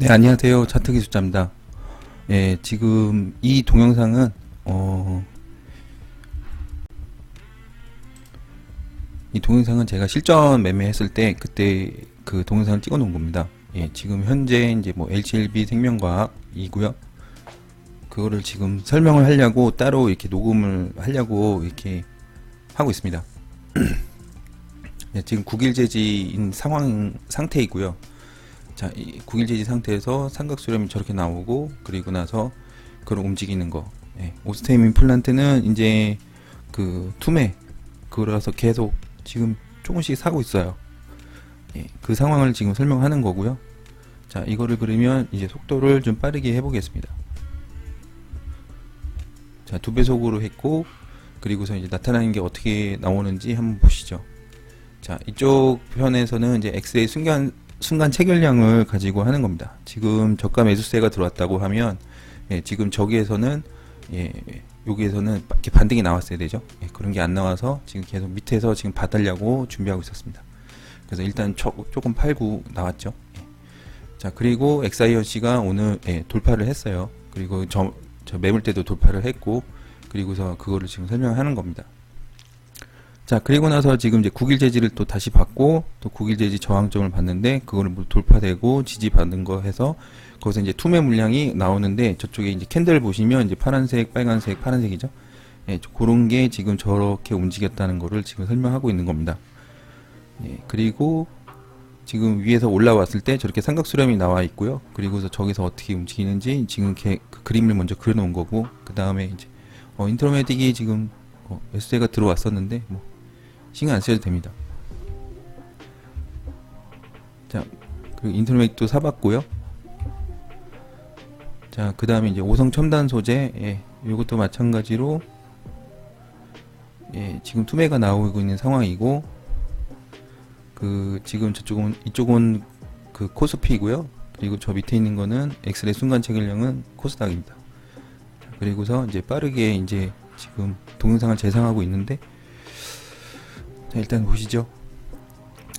네, 안녕하세요. 차트기 숫자입니다. 예, 지금 이 동영상은, 어, 이 동영상은 제가 실전 매매했을 때 그때 그 동영상을 찍어 놓은 겁니다. 예, 지금 현재 이제 뭐 LCLB 생명과학이고요. 그거를 지금 설명을 하려고 따로 이렇게 녹음을 하려고 이렇게 하고 있습니다. 예, 지금 국일제지인 상황 상태이고요. 자, 이 국일제지 상태에서 삼각수렴이 저렇게 나오고 그리고 나서 그걸 움직이는 거. 예, 오스테민 플란트는 이제 그 투매 그거라서 계속 지금 조금씩 사고 있어요. 예, 그 상황을 지금 설명하는 거고요. 자, 이거를 그러면 이제 속도를 좀 빠르게 해보겠습니다. 자, 두 배속으로 했고, 그리고서 이제 나타나는 게 어떻게 나오는지 한번 보시죠. 자, 이쪽 편에서는 이제 X의 순간, 순간 체결량을 가지고 하는 겁니다. 지금 저가 매수세가 들어왔다고 하면, 예, 지금 저기에서는, 예, 여기에서는 이렇게 반등이 나왔어야 되죠. 예, 그런 게 안 나와서 지금 계속 밑에서 지금 받으려고 준비하고 있었습니다. 그래서 일단 조, 조금 팔고 나왔죠. 예. 자, 그리고 엑사이언씨가 오늘 예, 돌파를 했어요. 그리고 저, 저 매물대도 돌파를 했고, 그리고서 그거를 지금 설명하는 겁니다. 자, 그리고 나서 지금 이제 국일 제지를 또 다시 받고, 또 국일 제지 저항점을 봤는데, 그거를 뭐 돌파되고 지지받은 거 해서, 거기서 이제 투매 물량이 나오는데, 저쪽에 이제 캔들 보시면 이제 파란색, 빨간색, 파란색이죠? 예, 그런 게 지금 저렇게 움직였다는 거를 지금 설명하고 있는 겁니다. 예, 그리고 지금 위에서 올라왔을 때 저렇게 삼각수렴이 나와 있고요. 그리고서 저기서 어떻게 움직이는지 지금 개, 그 그림을 먼저 그려놓은 거고, 그 다음에 이제, 어, 인터메딕이 지금, 어, SD가 들어왔었는데, 뭐, 신경 안 써도 됩니다. 자, 그리고 인터메딕도 사봤고요. 자, 그 다음에 이제 오성 첨단 소재, 예, 이것도 마찬가지로, 예, 지금 투매가 나오고 있는 상황이고, 그, 지금 저쪽은, 이쪽은 그 코스피고요. 그리고 저 밑에 있는 거는 엑스레이 순간 체결량은 코스닥입니다. 자, 그리고서 이제 빠르게 이제 지금 동영상을 재생하고 있는데, 자, 일단 보시죠.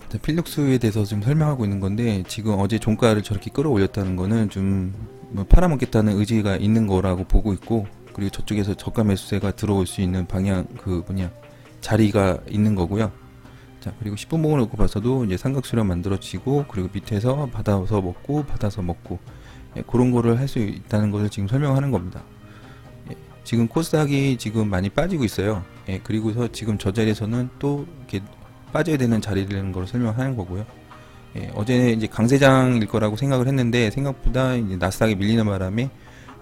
자, 필력수에 대해서 좀 설명하고 있는 건데, 지금 어제 종가를 저렇게 끌어올렸다는 거는 좀 뭐 팔아먹겠다는 의지가 있는 거라고 보고 있고, 그리고 저쪽에서 저가 매수세가 들어올 수 있는 방향, 그 뭐냐, 자리가 있는 거고요. 자, 그리고 10분 봉을 놓고 봐서도 이제 삼각수렴 만들어지고, 그리고 밑에서 받아서 먹고, 받아서 먹고, 예, 그런 거를 할 수 있다는 것을 지금 설명하는 겁니다. 예, 지금 코스닥이 지금 많이 빠지고 있어요. 예, 그리고서 지금 저 자리에서는 또 이렇게 빠져야 되는 자리라는 걸 설명하는 거고요. 예, 어제 이제 강세장일 거라고 생각을 했는데 생각보다 이제 나스닥이 밀리는 바람에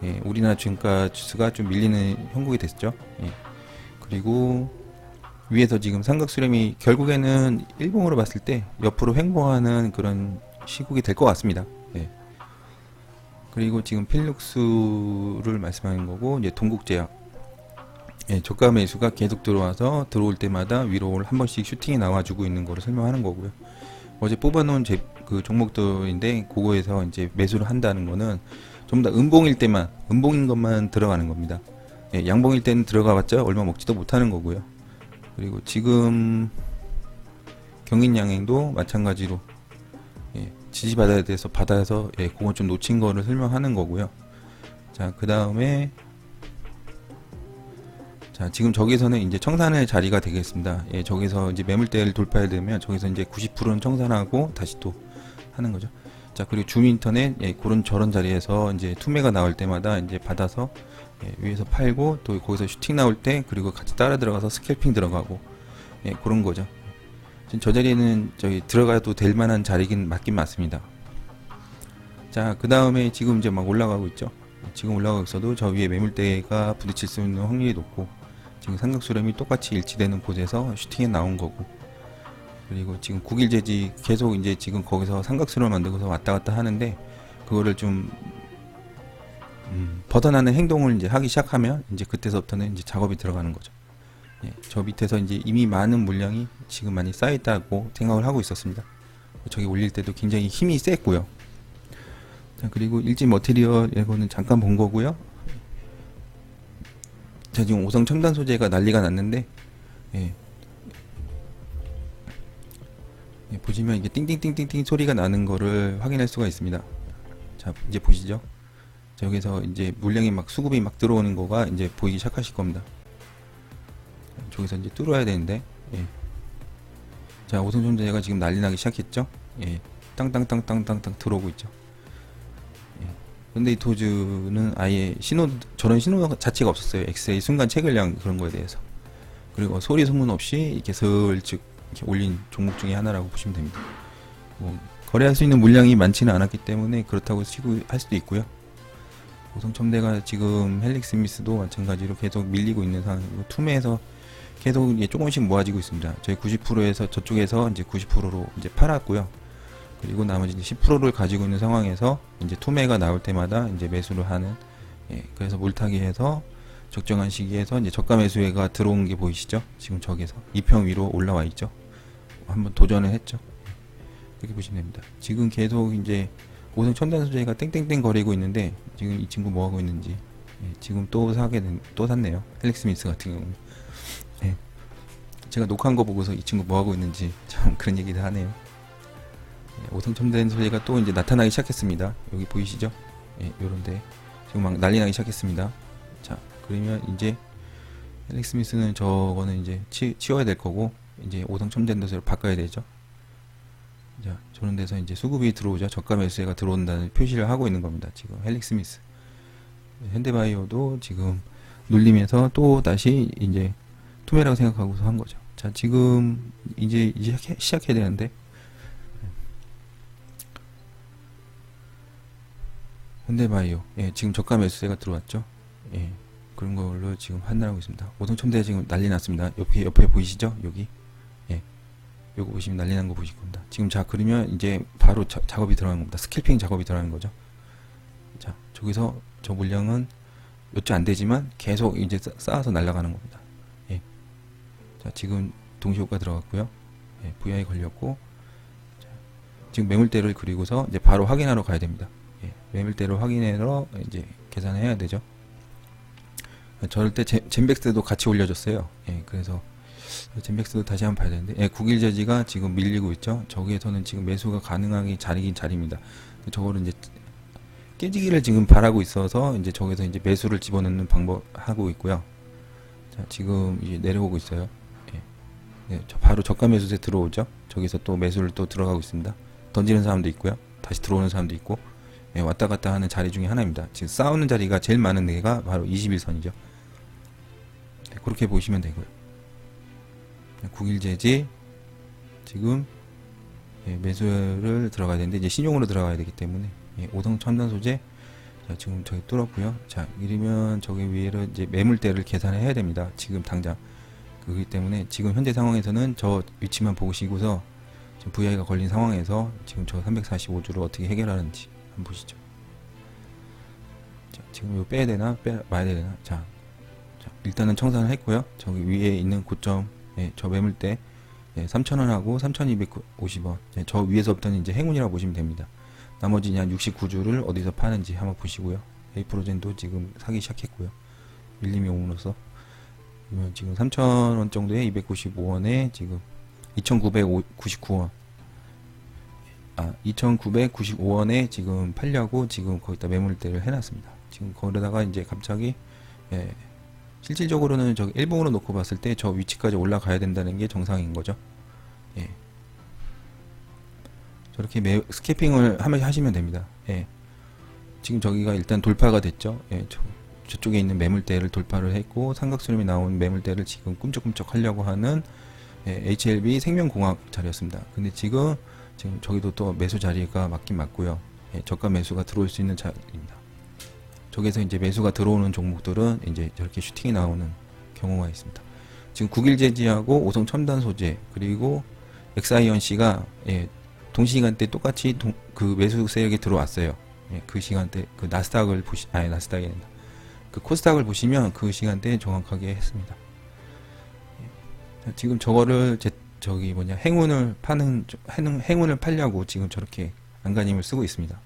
예, 우리나라 주가 지수가 좀 밀리는 형국이 됐죠. 예, 그리고 위에서 지금 삼각수렴이 결국에는 일봉으로 봤을 때 옆으로 횡보하는 그런 시국이 될 것 같습니다. 예. 그리고 지금 필룩스를 말씀하는 거고 이제 동국제약 예, 저가 매수가 계속 들어와서 들어올 때마다 위로 한 번씩 슈팅이 나와주고 있는 거를 설명하는 거고요. 어제 뽑아놓은 제, 그 종목들인데 그거에서 이제 매수를 한다는 거는 좀 더 음봉일 때만 음봉인 것만 들어가는 겁니다. 예, 양봉일 때는 들어가봤자 얼마 먹지도 못하는 거고요. 그리고 지금 경인양행도 마찬가지로 예, 지지받아야 돼서 받아서 예, 그건 좀 놓친 거를 설명하는 거고요. 자, 그 다음에 자, 지금 저기서는 이제 청산의 자리가 되겠습니다. 예, 저기서 이제 매물대를 돌파해야 되면 저기서 이제 90%는 청산하고 다시 또 하는 거죠. 자, 그리고 줌 인터넷 예, 그런 저런 자리에서 이제 투매가 나올 때마다 이제 받아서 예, 위에서 팔고 또 거기서 슈팅 나올 때 그리고 같이 따라 들어가서 스캘핑 들어가고 예, 그런 거죠. 지금 저 자리는 저기 들어가도 될 만한 자리긴 맞긴 맞습니다. 자, 그 다음에 지금 이제 막 올라가고 있죠. 지금 올라가고 있어도 저 위에 매물대가 부딪힐 수 있는 확률이 높고 지금 삼각수렴이 똑같이 일치되는 곳에서 슈팅에 나온 거고 그리고 지금 국일제지 계속 이제 지금 거기서 삼각수렴 만들고서 왔다 갔다 하는데 그거를 좀 음, 벗어나는 행동을 이제 하기 시작하면 이제 그때서부터는 이제 작업이 들어가는 거죠. 예, 저 밑에서 이제 이미 많은 물량이 지금 많이 쌓였다고 생각을 하고 있었습니다. 저기 올릴 때도 굉장히 힘이 셌고요. 자, 그리고 일지 머티리얼 이거는 잠깐 본 거고요. 자, 지금 오성 첨단 소재가 난리가 났는데, 예. 예, 보시면 이게 띵띵띵띵띵 소리가 나는 거를 확인할 수가 있습니다. 자, 이제 보시죠. 자, 여기서 이제 물량이 막 수급이 막 들어오는 거가 이제 보이기 시작하실 겁니다. 저기서 이제 뚫어야 되는데, 예. 자, 오성전자가 지금 난리 나기 시작했죠? 예. 땅땅땅땅땅땅 들어오고 있죠. 예. 근데 이 도즈는 아예 신호, 저런 신호 자체가 없었어요. 엑스레이 순간 체결량 그런 거에 대해서. 그리고 소리 소문 없이 이렇게 슬쩍 이렇게 올린 종목 중에 하나라고 보시면 됩니다. 뭐 거래할 수 있는 물량이 많지는 않았기 때문에 그렇다고 치고 할 수도 있고요. 고성첨대가 지금 헬릭 스미스도 마찬가지로 계속 밀리고 있는 상황이고 투매에서 계속 조금씩 모아지고 있습니다. 저희 90%에서 저쪽에서 이제 90%로 이제 팔았고요. 그리고 나머지 이제 10%를 가지고 있는 상황에서 이제 투매가 나올 때마다 이제 매수를 하는 예, 그래서 물타기해서 적정한 시기에서 이제 저가 매수회가 들어온 게 보이시죠? 지금 저기서 2평 위로 올라와 있죠. 한번 도전을 했죠. 그렇게 보시면 됩니다. 지금 계속 이제 오성 첨단 소재가 땡땡땡 거리고 있는데 지금 이 친구 뭐 하고 있는지 예, 지금 또 사게 된, 또 샀네요. 헬릭스 미스 같은 경우는 예. 제가 녹화한 거 보고서 이 친구 뭐 하고 있는지 참 그런 얘기를 하네요. 예, 오성 첨단 소재가 또 이제 나타나기 시작했습니다. 여기 보이시죠? 예, 요런데 지금 막 난리 나기 시작했습니다. 자, 그러면 이제 헬릭 스 미스는 저거는 이제 치, 치워야 될 거고 이제 오성 첨단 도세로 바꿔야 되죠. 자, 저런 데서 이제 수급이 들어오죠. 저가 매수세가 들어온다는 표시를 하고 있는 겁니다. 지금 헬릭 스 미스. 현대바이오도 지금 눌리면서 또 다시 이제 투매라고 생각하고서 한 거죠. 자, 지금 이제 이제 시작해, 시작해야 되는데 현대바이오, 예, 지금 저가 매수세가 들어왔죠. 예, 그런 걸로 지금 판단하고 있습니다. 오성첨대 지금 난리 났습니다. 옆에 옆에 보이시죠? 여기, 예, 요거 보시면 난리 난 거 보실 겁니다. 지금 자 그러면 이제 바로 자, 작업이 들어가는 겁니다. 스킬핑 작업이 들어가는 거죠. 자, 저기서 저 물량은 몇주안 되지만 계속 이제 쌓- 쌓아서 날아가는 겁니다. 예. 자, 지금 동시효과 들어갔고요. 예, VI 걸렸고, 자, 지금 매물대를 그리고서 이제 바로 확인하러 가야 됩니다. 예, 매물대를 확인해서 이제 계산해야 되죠. 저럴 때 젠- 젠백스도 같이 올려줬어요. 예, 그래서 젠백스도 다시 한번 봐야 되는데, 예, 9일 저지가 지금 밀리고 있죠. 저기에서는 지금 매수가 가능하게 자리긴 자리입니다. 저거를 이제 깨지기를 지금 바라고 있어서 이제 저기서 이제 매수를 집어넣는 방법 하고 있고요. 자, 지금 이제 내려오고 있어요. 예. 네, 저 바로 저가 매수세 들어오죠. 저기서 또 매수를 또 들어가고 있습니다. 던지는 사람도 있고요. 다시 들어오는 사람도 있고, 예, 왔다 갔다 하는 자리 중에 하나입니다. 지금 싸우는 자리가 제일 많은 데가 바로 21선이죠. 네, 그렇게 보시면 되고요. 9일 제지 지금 예, 매수를 들어가야 되는데 이제 신용으로 들어가야 되기 때문에 예, 오성 첨단 소재 자, 지금 저기 뚫었고요. 자, 이러면 저기 위에를 이제 매물대를 계산해야 됩니다. 지금 당장 그렇기 때문에 지금 현재 상황에서는 저 위치만 보시고서 지금 VI가 걸린 상황에서 지금 저 345주를 어떻게 해결하는지 한번 보시죠. 자, 지금 이거 빼야 되나 빼 마야 되나? 자, 자, 일단은 청산을 했고요. 저기 위에 있는 고점 예, 저 매물대 예, 3,000원하고 3,250원. 예, 저 위에서부터는 이제 행운이라고 보시면 됩니다. 나머지 한 69주를 어디서 파는지 한번 보시고요. 에이프로젠도 지금 사기 시작했고요. 밀림이 그러면 지금 3,000원 정도에 295원에 지금 2,999원 아 2,995원에 지금 팔려고 지금 거기다 매물대를 해놨습니다. 지금 거기다가 이제 갑자기 예, 실질적으로는 저 일봉으로 놓고 봤을 때 저 위치까지 올라가야 된다는 게 정상인 거죠. 예. 저렇게 매, 스캐핑을 하면 하시면 됩니다. 예. 지금 저기가 일단 돌파가 됐죠. 예. 저, 저쪽에 있는 매물대를 돌파를 했고 삼각수렴이 나온 매물대를 지금 꿈쩍꿈쩍 하려고 하는 예, HLB 생명공학 자리였습니다. 근데 지금 지금 저기도 또 매수 자리가 맞긴 맞고요. 예, 저가 매수가 들어올 수 있는 자리입니다. 저기서 이제 매수가 들어오는 종목들은 이제 저렇게 슈팅이 나오는 경우가 있습니다. 지금 국일제지하고 오성 첨단 소재 그리고 엑사이언씨가 예, 동시간대 똑같이 동, 그 매수 세력에 들어왔어요. 예, 그 시간대 그 나스닥을 보시 아니 나스닥이 아니라 그 코스닥을 보시면 그 시간대에 정확하게 했습니다. 예. 자, 지금 저거를 제 저기 뭐냐 행운을 파는 행운, 행운을 팔려고 지금 저렇게 안간힘을 쓰고 있습니다.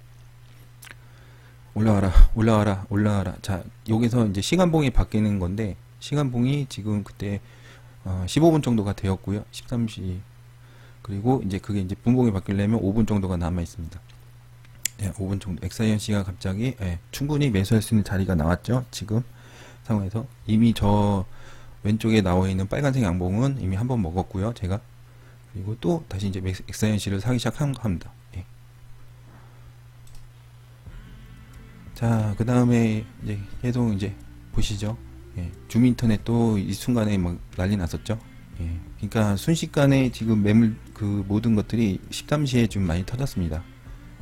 올라와라, 올라와라, 올라와라. 자, 여기서 이제 시간봉이 바뀌는 건데, 시간봉이 지금 그때, 어, 15분 정도가 되었고요. 13시. 그리고 이제 그게 이제 분봉이 바뀌려면 5분 정도가 남아 있습니다. 예, 5분 정도 엑사이언 씨가 갑자기 예, 충분히 매수할 수 있는 자리가 나왔죠. 지금 상황에서 이미 저 왼쪽에 나와 있는 빨간색 양봉은 이미 한 번 먹었고요. 제가 그리고 또 다시 이제 엑사이언씨를 사기 시작합니다. 예. 자, 그 다음에 이제 계속 이제 보시죠. 예, 줌 인터넷도 이 순간에 막 난리 났었죠. 예, 그러니까 순식간에 지금 매물 그 모든 것들이 13시에 좀 많이 터졌습니다.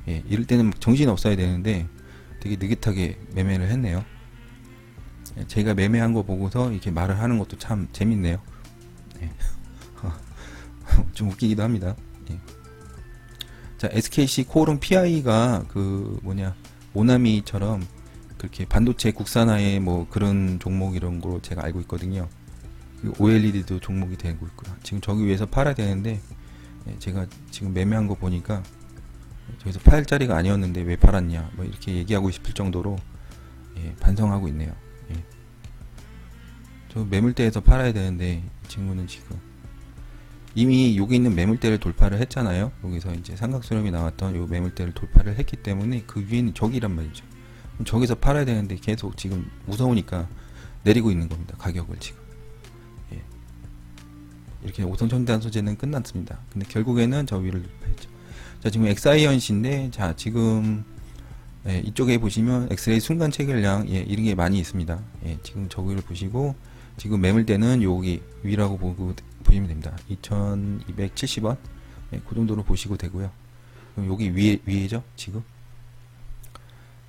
예, 이럴 때는 막 정신 없어야 되는데 되게 느긋하게 매매를 했네요. 예, 제가 매매한 거 보고서 이렇게 말을 하는 것도 참 재밌네요. 예. 좀 웃기기도 합니다. 예. 자, SKC 코오롱 PI가 그 뭐냐 모나미처럼 그렇게 반도체 국산화의 뭐 그런 종목 이런 거로 제가 알고 있거든요. 그 OLED도 종목이 되고 있고요. 지금 저기 위에서 팔아야 되는데 예, 제가 지금 매매한 거 보니까 저기서 팔 자리가 아니었는데 왜 팔았냐 뭐 이렇게 얘기하고 싶을 정도로 예, 반성하고 있네요. 예. 저 매물대에서 팔아야 되는데 이 친구는 지금 이미 여기 있는 매물대를 돌파를 했잖아요. 여기서 이제 삼각수렴이 나왔던 요 매물대를 돌파를 했기 때문에 그 위에는 저기란 말이죠. 저기서 팔아야 되는데 계속 지금 무서우니까 내리고 있는 겁니다. 가격을 지금. 예. 이렇게 오성천단 소재는 끝났습니다. 근데 결국에는 저 위를 돌파했죠. 자, 지금 엑사이언시인데, 자, 지금, 예, 이쪽에 보시면 엑스레이 순간 체결량, 예, 이런 게 많이 있습니다. 예, 지금 저기를 보시고, 지금 매물대는 여기 위라고 보고, 보시면 됩니다. 2270원. 예, 그 정도로 보시고 되고요. 여기 위에, 위에죠, 지금.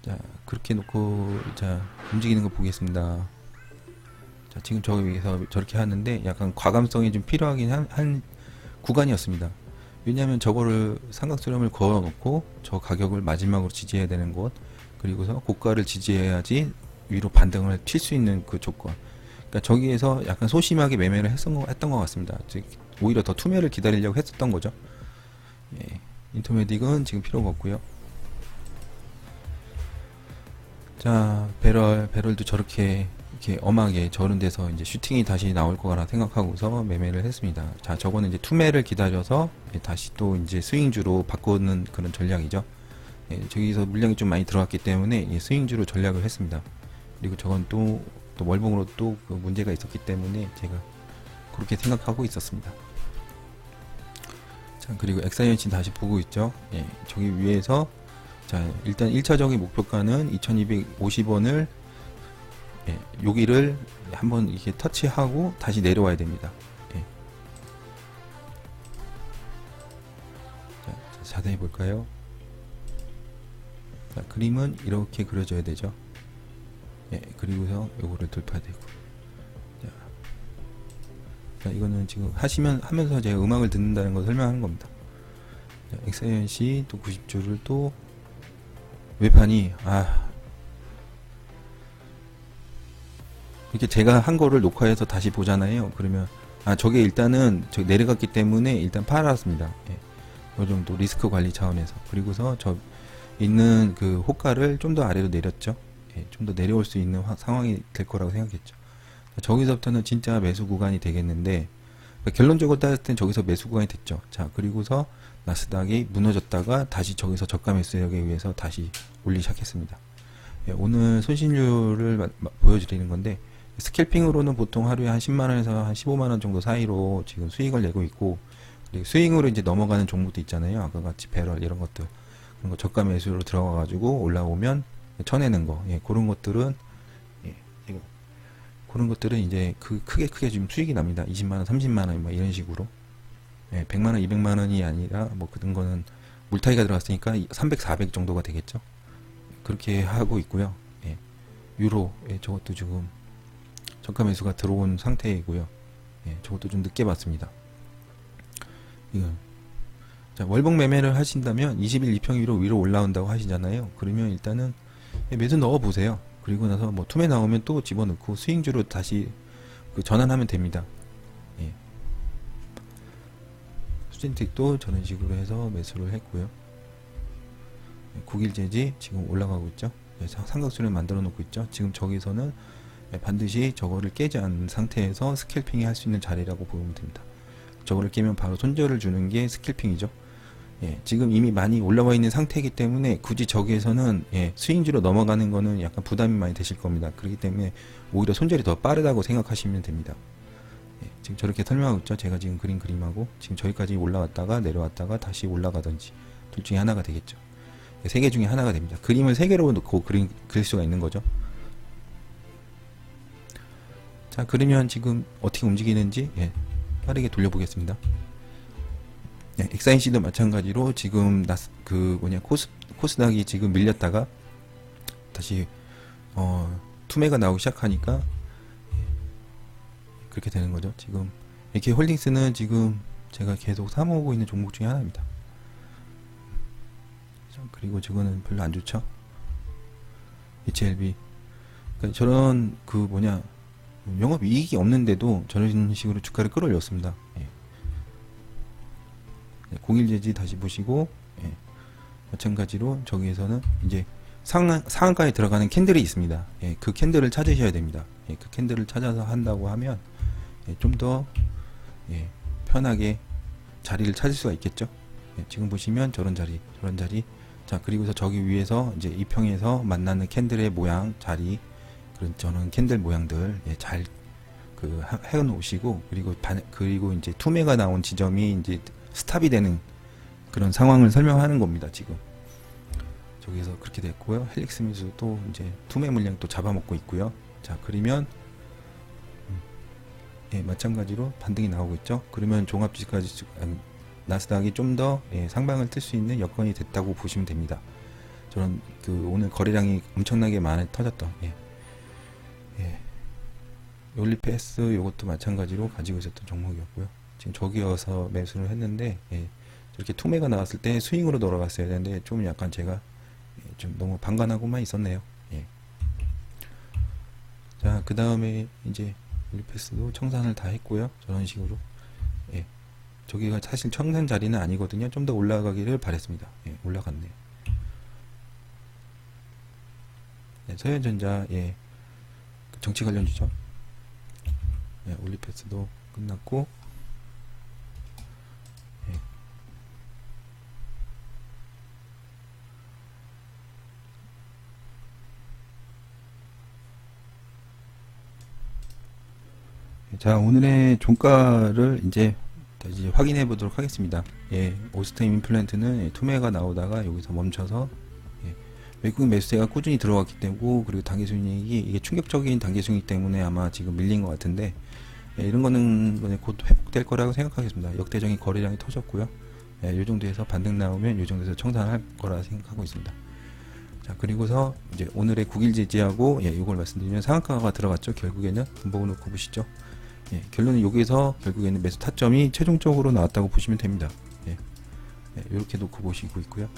자, 그렇게 놓고, 자, 움직이는 거 보겠습니다. 자, 지금 저기서 저렇게 하는데, 약간 과감성이 좀 필요하긴 한, 한 구간이었습니다. 왜냐하면 저거를 삼각수렴을 걸어 놓고 저 가격을 마지막으로 지지해야 되는 곳 그리고서 고가를 지지해야지 위로 반등을 칠 수 있는 그 조건 그러니까 저기에서 약간 소심하게 매매를 했던 것, 했던 것 같습니다 즉 오히려 더 투매를 기다리려고 했었던 거죠 예, 인터메딕은 지금 필요가 없고요 자 배럴 배럴도 저렇게 이렇게 엄하게 저런 데서 이제 슈팅이 다시 나올 거라 생각하고서 매매를 했습니다. 자, 저거는 이제 투매를 기다려서 다시 또 이제 스윙주로 바꾸는 그런 전략이죠. 예, 저기서 물량이 좀 많이 들어갔기 때문에 예, 스윙주로 전략을 했습니다. 그리고 저건 또, 또 월봉으로 또 그 문제가 있었기 때문에 제가 그렇게 생각하고 있었습니다. 자, 그리고 엑사이언신 다시 보고 있죠. 예, 저기 위에서 자, 일단 1차적인 목표가는 2250원을 예, 여기를 한번 이렇게 터치하고 다시 내려와야 됩니다. 예. 자, 자세히 볼까요? 자, 그림은 이렇게 그려져야 되죠. 예, 그리고서 요거를 돌파되고. 자, 자, 이거는 지금 하시면 하면서 제가 음악을 듣는다는 걸 설명하는 겁니다. 자, 엑사이언시 또 90주를 또 외판이 아 이렇게 제가 한 거를 녹화해서 다시 보잖아요. 그러면 아 저게 일단은 저 내려갔기 때문에 일단 팔았습니다. 예. 이 정도 리스크 관리 차원에서 그리고서 저 있는 그 호가를 좀 더 아래로 내렸죠. 예. 좀더 내려올 수 있는 화, 상황이 될 거라고 생각했죠. 저기서부터는 진짜 매수 구간이 되겠는데 결론적으로 따졌을 땐 저기서 매수 구간이 됐죠. 자 그리고서 나스닥이 무너졌다가 다시 저기서 저가 매수하기 위해서 다시 올리기 시작했습니다. 예, 오늘 손실률을 마, 마, 보여드리는 건데 스캘핑으로는 보통 하루에 한 10만 원에서 한 15만 원 정도 사이로 지금 수익을 내고 있고 스윙으로 이제 넘어가는 종목도 있잖아요. 아까 같이 배럴 이런 것들 그런 거 저가 매수로 들어가 가지고 올라오면 쳐내는 거 예, 그런 것들은 예, 지금 그런 것들은 이제 그 크게 크게 지금 수익이 납니다. 20만 원, 30만 원 뭐 이런 식으로 예, 100만 원, 200만 원이 아니라 뭐 그런 거는 물타기가 들어갔으니까 300, 400 정도가 되겠죠. 그렇게 하고 있고요. 예, 유로 예, 저것도 지금 저가 매수가 들어온 상태이고요. 예, 저것도 좀 늦게 봤습니다. 이건 자, 월봉 매매를 하신다면 20일 2평 위로 위로 올라온다고 하시잖아요. 그러면 일단은 예, 매수 넣어 보세요. 그리고 나서 뭐 투매 나오면 또 집어넣고 스윙주로 다시 그 전환하면 됩니다. 예. 수진틱도 저런 식으로 해서 매수를 했고요. 예, 국일재지 지금 올라가고 있죠. 예, 삼각수를 만들어 놓고 있죠. 지금 저기서는 네, 반드시 저거를 깨지 않은 상태에서 스캘핑이 할 수 있는 자리라고 보면 됩니다. 저거를 깨면 바로 손절을 주는 게 스캘핑이죠. 예, 지금 이미 많이 올라와 있는 상태이기 때문에 굳이 저기에서는 예, 스윙주로 넘어가는 거는 약간 부담이 많이 되실 겁니다. 그렇기 때문에 오히려 손절이 더 빠르다고 생각하시면 됩니다. 예, 지금 저렇게 설명하고 있죠. 제가 지금 그린 그림하고 지금 저기까지 올라왔다가 내려왔다가 다시 올라가든지 둘 중에 하나가 되겠죠. 예, 세개 중에 하나가 됩니다. 그림을 세 개로 놓고 그림 그릴 수가 있는 거죠. 자, 그러면 지금 어떻게 움직이는지 예, 빠르게 돌려보겠습니다. 네, 엑사인시도 마찬가지로 지금 나스, 그 뭐냐 코스 코스닥이 지금 밀렸다가 다시 어 투매가 나오기 시작하니까 예, 그렇게 되는 거죠. 지금 AK 홀딩스는 지금 제가 계속 사모으고 있는 종목 중에 하나입니다. 자, 그리고 저거는 별로 안 좋죠. HLB 그러니까 저런 그 뭐냐 영업 이익이 없는데도 저런 식으로 주가를 끌어올렸습니다. 예. 네, 공일제지 다시 보시고 예. 마찬가지로 저기에서는 이제 상한, 상한가에 들어가는 캔들이 있습니다. 예, 그 캔들을 찾으셔야 됩니다. 예, 그 캔들을 찾아서 한다고 하면 예, 좀더 예, 편하게 자리를 찾을 수가 있겠죠. 예, 지금 보시면 저런 자리, 저런 자리. 자 그리고서 저기 위에서 이제 이 평에서 만나는 캔들의 모양, 자리, 그런 저는 캔들 모양들 예, 잘그 해놓으시고 그리고 반, 그리고 이제 투매가 나온 지점이 이제 스탑이 되는 그런 상황을 설명하는 겁니다. 지금 저기서 그렇게 됐고요. 헬릭스 미수 또 이제 투매 물량 또 잡아먹고 있고요. 자 그러면 음, 예, 마찬가지로 반등이 나오고 있죠. 그러면 종합지까지 나스닥이 좀더 예, 상방을 틀수 있는 여건이 됐다고 보시면 됩니다. 저는 그 오늘 거래량이 엄청나게 많이 터졌던 예. 예. 올리패스 이것도 마찬가지로 가지고 있었던 종목이었고요. 지금 저기여서 매수를 했는데 예, 이렇게 투매가 나왔을 때 스윙으로 돌아갔어야 되는데 좀 약간 제가 예, 좀 너무 방관하고만 있었네요. 예. 자, 그 다음에 이제 올리패스도 청산을 다 했고요. 저런 식으로. 예. 저기가 사실 청산 자리는 아니거든요. 좀 더 올라가기를 바랬습니다. 예, 올라갔네요. 예, 서현전자, 예. 그 정치 관련 주죠. 예, 올리패스도 끝났고, 예. 자, 오늘의 종가를 이제 다시 확인해 보도록 하겠습니다. 예, 오스템 임플란트는 예, 투매가 나오다가 여기서 멈춰서 예, 외국 매수세가 꾸준히 들어왔기 때문에 그리고 단기 수익이 이게 충격적인 단기 수익 때문에 아마 지금 밀린 것 같은데 예, 이런 거는 곧 회복될 거라고 생각하겠습니다. 역대적인 거래량이 터졌고요. 예, 이 정도에서 반등 나오면 이 정도에서 청산할 거라 생각하고 있습니다. 자 그리고서 이제 오늘의 국일 제지하고 예, 이걸 말씀드리면 상한가가 들어갔죠. 결국에는 한번 놓고 보시죠. 예, 결론은 여기서 결국에는 매수 타점이 최종적으로 나왔다고 보시면 됩니다. 예, 예, 이렇게 놓고 보시고 있고요.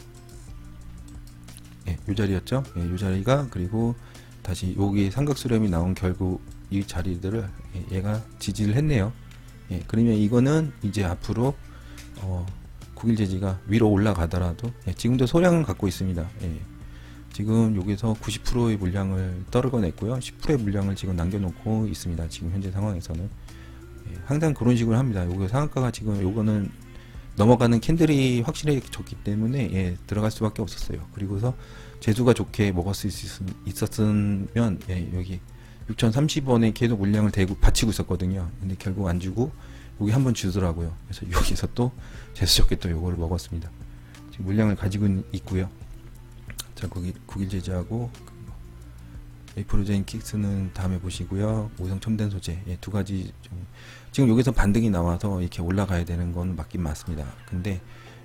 예, 이 자리였죠. 예, 이 자리가 그리고 다시 여기 삼각수렴이 나온 결국 이 자리들을 예, 얘가 지지를 했네요. 예, 그러면 이거는 이제 앞으로 어, 국일 제지가 위로 올라가더라도 예, 지금도 소량을 갖고 있습니다. 예, 지금 여기서 90%의 물량을 떨어냈고요. 10%의 물량을 지금 남겨놓고 있습니다. 지금 현재 상황에서는 예, 항상 그런 식으로 합니다. 여기 상한가가 지금 요거는 넘어가는 캔들이 확실히 졌기 때문에 예, 들어갈 수밖에 없었어요. 그리고서 재수가 좋게 먹었을 수 있었으면 예, 여기 6,030원에 계속 물량을 대고 받치고 있었거든요. 근데 결국 안 주고 여기 한 번 주더라고요. 그래서 여기서 또 재수 좋게 또 요거를 먹었습니다. 지금 물량을 가지고 있고요. 자, 거기 국일 제재하고 에이프로제인 킥스는 다음에 보시고요. 오성 첨단 소재 예, 두 가지 좀 지금 여기서 반등이 나와서 이렇게 올라가야 되는 건 맞긴 맞습니다. 근데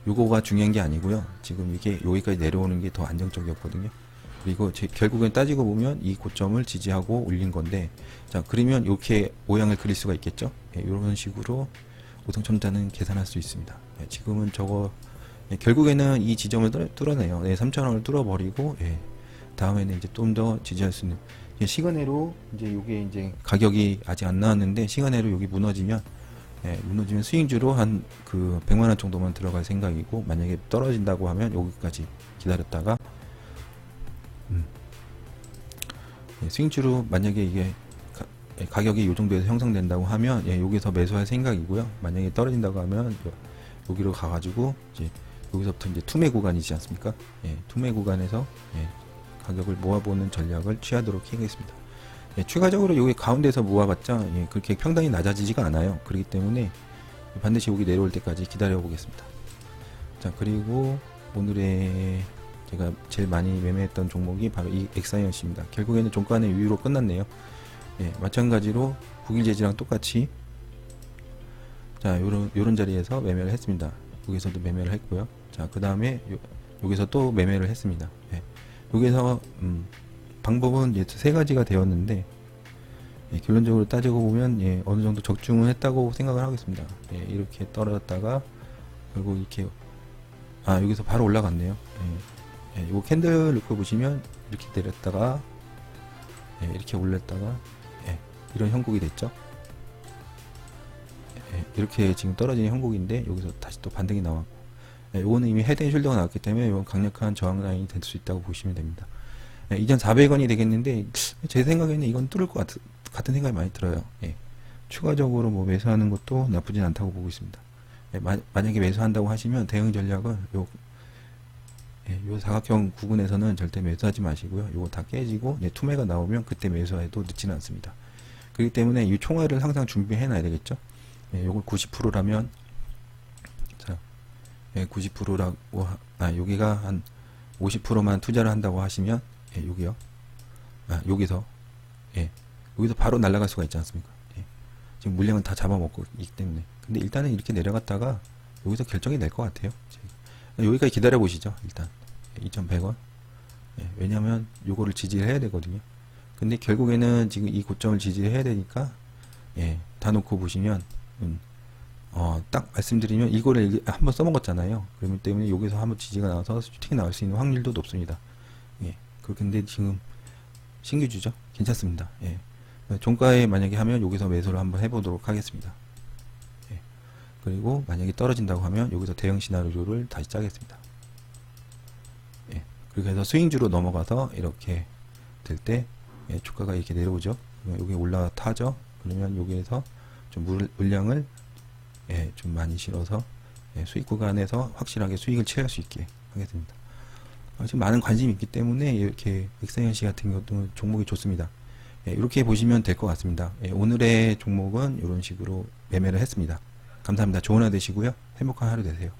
요거가 중요한 게 아니고요. 지금 이게 여기까지 내려오는 게 더 안정적이었거든요. 그리고 제, 결국엔 따지고 보면 이 고점을 지지하고 올린 건데 자 그러면 이렇게 모양을 그릴 수가 있겠죠. 예, 이런 식으로 오성 첨단은 계산할 수 있습니다. 예, 지금은 저거 예, 결국에는 이 지점을 뚫어 내요. 네, 3,000원을 뚫어버리고 예, 다음에는 이제 좀 더 지지할 수 있는 시간외로 이제 요게 이제 가격이 아직 안 나왔는데 시간외로 여기 무너지면 예, 무너지면 스윙주로 한 그 100만 원 정도만 들어갈 생각이고 만약에 떨어진다고 하면 여기까지 기다렸다가 음, 예, 스윙주로 만약에 이게 가, 예, 가격이 요 정도에서 형성된다고 하면 예, 여기서 매수할 생각이고요. 만약에 떨어진다고 하면 요, 여기로 가가지고 이제 여기서부터 이제 투매 구간이지 않습니까? 예, 투매 구간에서 예, 가격을 모아보는 전략을 취하도록 하겠습니다. 예, 추가적으로 여기 가운데서 모아봤자 예, 그렇게 평단이 낮아지지가 않아요. 그렇기 때문에 반드시 여기 내려올 때까지 기다려 보겠습니다. 자 그리고 오늘의 제가 제일 많이 매매했던 종목이 바로 이 엑사이언스입니다. 결국에는 종가는 유유로 끝났네요. 예, 마찬가지로 국일제지랑 똑같이 자 요런 요런 자리에서 매매를 했습니다. 여기서도 매매를 했고요. 자 그 다음에 여기서 또 매매를 했습니다. 예, 여기서 음, 방법은 이제 세 가지가 되었는데 예, 결론적으로 따지고 보면 예, 어느 정도 적중은 했다고 생각을 하겠습니다. 예, 이렇게 떨어졌다가 결국 이렇게 아 여기서 바로 올라갔네요. 예, 예, 요 캔들 놓고 보시면 이렇게 내렸다가 예, 이렇게 올렸다가 예, 이런 형국이 됐죠. 예, 이렇게 지금 떨어지는 형국인데 여기서 다시 또 반등이 나왔고 예, 요거는 이미 헤드앤숄더가 나왔기 때문에 이건 강력한 저항 라인이 될 수 있다고 보시면 됩니다. 예, 이전 400원이 되겠는데 제 생각에는 이건 뚫을 것 같, 같은 생각이 많이 들어요. 예, 추가적으로 뭐 매수하는 것도 나쁘진 않다고 보고 있습니다. 예, 마, 만약에 매수한다고 하시면 대응 전략은 요, 예, 요 사각형 구근에서는 절대 매수하지 마시고요. 요거 다 깨지고 예, 투매가 나오면 그때 매수해도 늦지는 않습니다. 그렇기 때문에 이 총알을 항상 준비해 놔야 되겠죠. 예, 요걸 90%라면 자, 예, 90%라고 하, 아 여기가 한 50%만 투자를 한다고 하시면 예, 여기요. 아, 여기서 예, 여기서 바로 날아갈 수가 있지 않습니까? 예, 지금 물량은 다 잡아먹고 있기 때문에. 근데 일단은 이렇게 내려갔다가 여기서 결정이 낼것 같아요. 여기까지 기다려 보시죠. 일단 2,100원. 예, 왜냐하면 요거를 지지를 해야 되거든요. 근데 결국에는 지금 이 고점을 지지해야 되니까 예, 다 놓고 보시면 음, 어, 딱 말씀드리면 이거를 한번 써먹었잖아요. 그러기 때문에 여기서 한번 지지가 나와서 슈팅이 나올 수 있는 확률도 높습니다. 예, 그런데 지금 신규주죠? 괜찮습니다. 예. 종가에 만약에 하면 여기서 매수를 한번 해보도록 하겠습니다. 예. 그리고 만약에 떨어진다고 하면 여기서 대형 시나리오를 다시 짜겠습니다. 예. 그렇게 해서 스윙주로 넘어가서 이렇게 될 때, 예, 주가가 이렇게 내려오죠. 여기 올라타죠. 그러면 여기에서 좀 물, 물량을 예, 좀 많이 실어서 예, 수익 구간에서 확실하게 수익을 취할 수 있게 하겠습니다. 어, 지금 많은 관심이 있기 때문에 이렇게 엑셀시 같은 것도 종목이 좋습니다. 예, 이렇게 보시면 될 것 같습니다. 예, 오늘의 종목은 이런 식으로 매매를 했습니다. 감사합니다. 좋은 하루 되시고요. 행복한 하루 되세요.